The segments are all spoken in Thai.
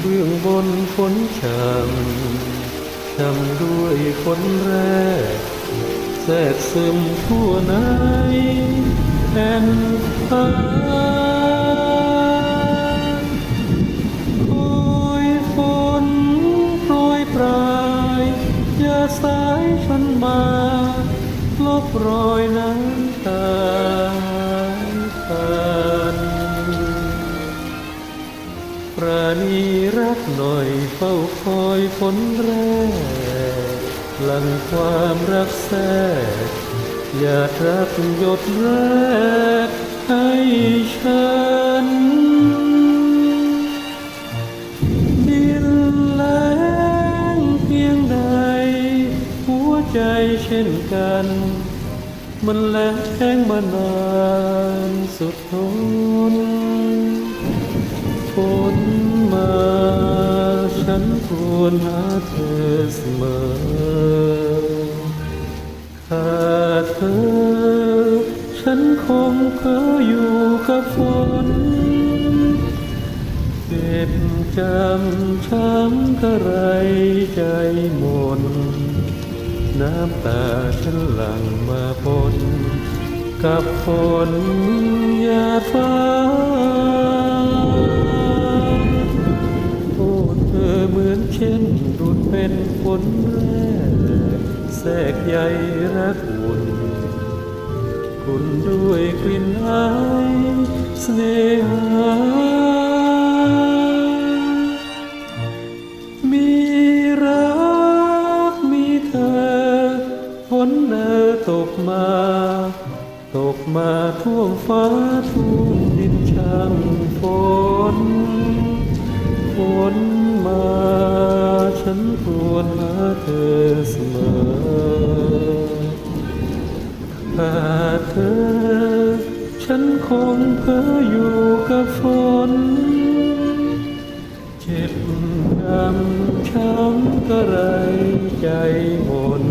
เบื้องบนฝนช่ำช่ำด้วยฝนแรกแทรกซึมทั่วในแผ่นฟ้าโอยฝนโปรยปลายอย่าสายฉันมาลบรอยน้ำตา ปราณีรักหน่อยเฝ้าคอยฝนแรกหลังความรักแทรกอย่ารักหยดแรกให้ฉันดินแรงเพียงใดหัวใจเช่นกัน มันแล้งมานานสุดทนฝน ควรหาเธอเสมอขาดเธอ ฉันคงเพ้ออยู่กับฝนเจ็บจำช้ำกระไรใจหมนน้ำตาฉันหลั่งมาปนกับฝนหยาดฟ้า เป็นฝนแรกแทรกใยรักอุ่นคุณด้วยกลิ่นอายเสน่หามีรักมีเธอฝนเนอตกมา ตกมาท่วมฟ้าท่วมดินช่างฝน ฉันควรหาเธอเสมอขาดเธอ ฉันคงเพ้ออยู่กับฝน เจ็บดำช้ำกระไรใจหมน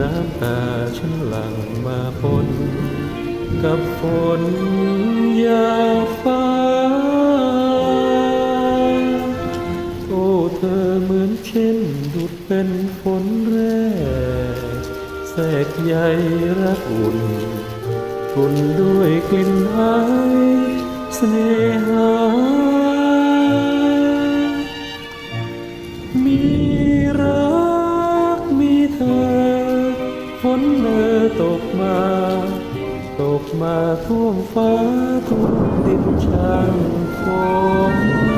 น้ำตาฉันหลั่งมาปนกับฝนยาฟ้า เป็นฝนแรกแทรกใยรักอุ่นทุนด้วยกลิ่นอายเสน่หา มีรักมีเธอ ฝนเนอตกมา ตกมาท่วมฟ้าท่วมดินช่างฝน